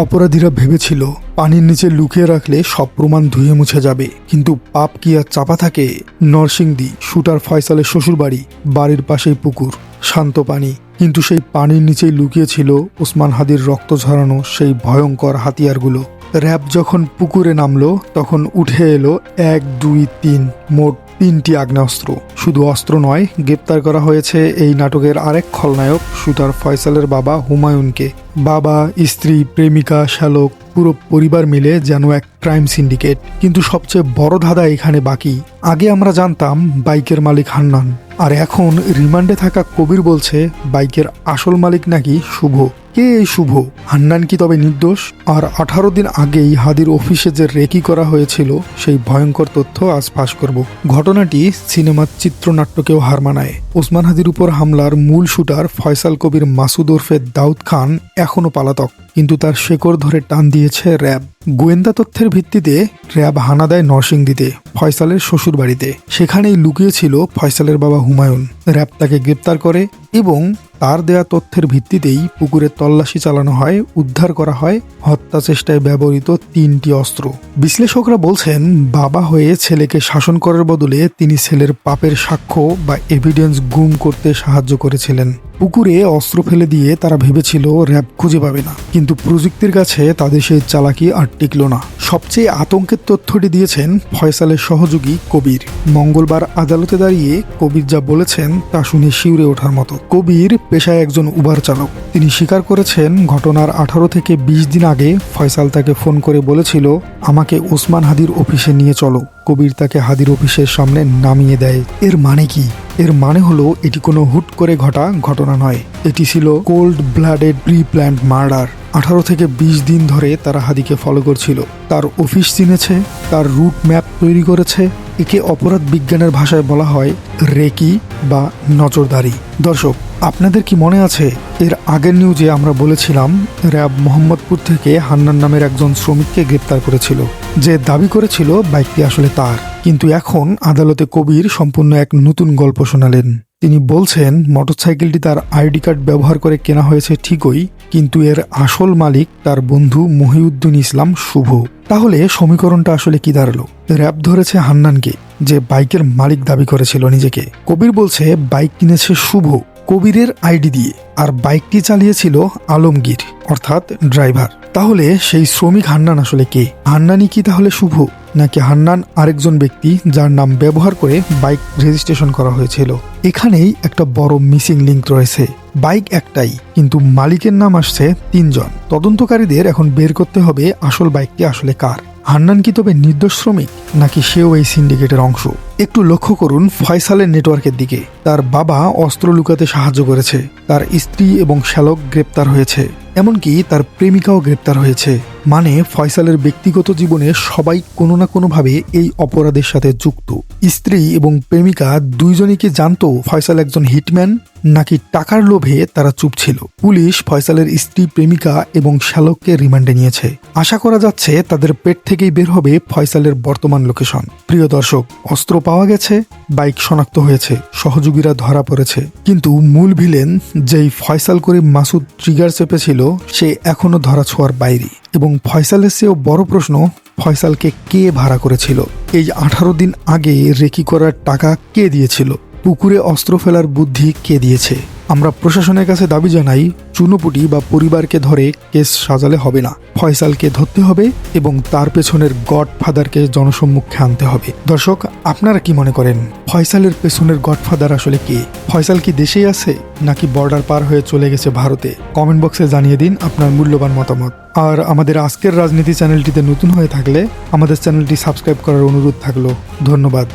অপরাধীরা ভেবেছিল পানির নিচে লুকিয়ে রাখলে সব প্রমাণ ধুয়ে মুছে যাবে। কিন্তু পাপ কি আর চাপা থাকে? নরসিংদী শুটার ফয়সালের শ্বশুরবাড়ি, বাড়ির পাশেই পুকুর, শান্ত পানি। কিন্তু সেই পানির নিচেই লুকিয়ে ছিল ওসমান হাদির রক্ত ঝরানো সেই ভয়ঙ্কর হাতিয়ারগুলো। র্যাব যখন পুকুরে নামলো, তখন উঠে এলো এক, দুই, তিন, মোট তিনটি আগ্নেয়াস্ত্র। শুধু অস্ত্র নয়, গ্রেপ্তার করা হয়েছে এই নাটকের আরেক খলনায়ক শুটার ফয়সালের বাবা হুমায়ুনকে। বাবা, স্ত্রী, প্রেমিকা, শ্যালক, পুরো পরিবার মিলে যেন এক ক্রাইম সিন্ডিকেট। কিন্তু সবচেয়ে বড় ধাঁধা এখানে বাকি। আগে আমরা জানতাম বাইকের মালিক হান্নান। আর এখন রিমান্ডে থাকা কবির বলছে বাইকের আসল মালিক নাকি শুভ। কে এই শুভ? হান্নান কি তবে নির্দোষ? আর আঠারো দিন আগেই হাদির অফিসে যে রেকি করা হয়েছিল, সেই ভয়ঙ্কর তথ্য আজ ফাঁস করব। ঘটনাটি সিনেমার চিত্রনাট্যকেও হার মানায়। ওসমান হাদির উপর হামলার মূল শুটার ফয়সাল কবির মাসুদ ওরফে দাউদ খান এখনও পালাতক, কিন্তু তার শেকড় ধরে টান দিয়েছে র্যাব। গোয়েন্দা তথ্যের ভিত্তিতে র্যাব হানা দেয় নরসিংদীতে, ফয়সালের শ্বশুর বাড়িতে সেখানেই লুকিয়েছিল ফয়সালের বাবা হুমায়ুন। র্যাব তাকে গ্রেপ্তার করে এবং তার দেয়া তথ্যের ভিত্তিতেই পুকুরে তল্লাশি চালানো হয়, উদ্ধার করা হয়, হত্যা চেষ্টায় ব্যবহৃত তিনটি অস্ত্র। বিশ্লেষকরা বলছেন, বাবা হয়ে ছেলেকে শাসন করার বদলে তিনি ছেলের পাপের সাক্ষ্য বা এভিডেন্স গুম করতে সাহায্য করেছিলেন। পুকুরে অস্ত্র ফেলে দিয়ে তারা ভেবেছিল র্যাব খুঁজে পাবে না। কিন্তু প্রযুক্তির কাছে তাদের সেই চালাকি আর টিকল না। সবচেয়ে আতঙ্কের তথ্যটি দিয়েছেন ফয়সালের সহযোগী কবির। মঙ্গলবার আদালতে দাঁড়িয়ে কবির যা বলেছেন তা শুনে শিউরে ওঠার মতো। কবির পেশায় একজন উবার চালক। তিনি স্বীকার করেছেন, ঘটনার আঠারো থেকে বিশ দিন আগে ফয়সাল তাকে ফোন করে বলেছিল, আমাকে ওসমান হাদির অফিসে নিয়ে চলো। কবির তাকে হাদির অফিসের সামনে নামিয়ে দেয়। এর মানে কি? এর মানে হলো, এটি কোনো হুট করে ঘটা ঘটনা নয়। এটি ছিল cold blooded pre planned murder আঠারো থেকে বিশ দিন ধরে তারা হাদিকে ফলো করছিল। তার অফিস চিনেছে, তার রুট ম্যাপ তৈরি করেছে। একে অপরাধ বিজ্ঞানের ভাষায় বলা হয় রেকি বা নজরদারি? দর্শক, আপনাদের কি মনে আছে? এর আগের নিউজে আমরা বলেছিলাম, র্যাব মোহাম্মদপুর থেকে হান্নান নামের একজন শ্রমিককে গ্রেপ্তার করেছিল। যে দাবি করেছিল, বাইকটি আসলে তার। কিন্তু এখন আদালতে কবির সম্পূর্ণ এক নতুন গল্প শোনালেন। তিনি বলছেন, মোটরসাইকেলটি তার আইডি কার্ড ব্যবহার করে কেনা হয়েছে ঠিকই, কিন্তু এর আসল মালিক তার বন্ধু মহিউদ্দিন ইসলাম শুভ। তাহলে সমীকরণটা আসলে কি দাঁড়াল? র্যাব ধরেছে হান্নানকে। যে বাইকের মালিক দাবি করেছিল নিজেকে। কবির বলছে, বাইক কিনেছে শুভ, কবিরের আইডি দিয়ে, আর বাইকটি চালিয়েছিল আলমগীর, অর্থাৎ ড্রাইভার। তাহলে সেই শ্রমিক হান্নান আসলে কে? হান্নানি কি তাহলে শুভ? নাকি হান্নান আরেকজন ব্যক্তি যার নাম ব্যবহার করে বাইক রেজিস্ট্রেশন করা হয়েছিল? এখানেই একটা বড় মিসিং লিঙ্ক রয়েছে। বাইক একটাই, কিন্তু মালিকের নাম আসছে তিনজন। তদন্তকারীদের এখন বের করতে হবে আসল বাইকটি আসলে কার। হান্নান কি তবে নির্দোষ শ্রমিক, নাকি সেও এই সিন্ডিকেটের অংশ? একটু লক্ষ্য করুন ফয়সালের নেটওয়ার্কের দিকে। তার বাবা অস্ত্র লুকাতে সাহায্য করেছে। তার স্ত্রী এবং শ্যালক গ্রেপ্তার হয়েছে। এমনকি তার প্রেমিকাও গ্রেপ্তার হয়েছে। মানে ফয়সালের ব্যক্তিগত জীবনে সবাই কোনো না কোনোভাবে এই অপরাধের সাথে যুক্ত। স্ত্রী এবং প্রেমিকা দুইজনই কি জানতো ফয়সাল একজন হিটম্যান, নাকি টাকার লোভে তারা চুপ ছিল? পুলিশ ফয়সালের স্ত্রী, প্রেমিকা এবং শ্যালককে রিমান্ডে নিয়েছে। আশা করা যাচ্ছে তাদের পেট থেকেই বের হবে ফয়সালের বর্তমান লোকেশন। প্রিয় দর্শক, অস্ত্র পাওয়া গেছে, বাইক শনাক্ত হয়েছে, সহযোগীরা ধরা পড়েছে। কিন্তু মূল ভিলেন, যেই ফয়সাল করে মাসুদ ট্রিগার চেপেছিল, সে এখনও ধরা ছোঁয়ার বাইরে। এবং ফয়সালের চেয়েও বড় প্রশ্ন, ফয়সালকে কে ভাড়া করেছিল? এই আঠারো দিন আগে রেকি করার টাকা কে দিয়েছিল? পুকুরে অস্ত্র ফেলার বুদ্ধি কে দিয়েছে? আমরা প্রশাসনের কাছে দাবি জানাই, চুনোপুটি বা পরিবারকে ধরে কেস সাজালে হবে না। ফয়সালকে ধরতে হবে এবং তার পেছনের গড ফাদারকে জনসম্মুখে আনতে হবে। দর্শক, আপনারা কি মনে করেন, ফয়সালের পেছনের গডফাদার আসলে কে? ফয়সাল কি দেশেই আছে, নাকি বর্ডার পার হয়ে চলে গেছে ভারতে? কমেন্ট বক্সে জানিয়ে দিন আপনার মূল্যবান মতামত। আর আমাদের আজকের রাজনীতি চ্যানেলটিতে নতুন হয়ে থাকলে আমাদের চ্যানেলটি সাবস্ক্রাইব করার অনুরোধ থাকল। ধন্যবাদ।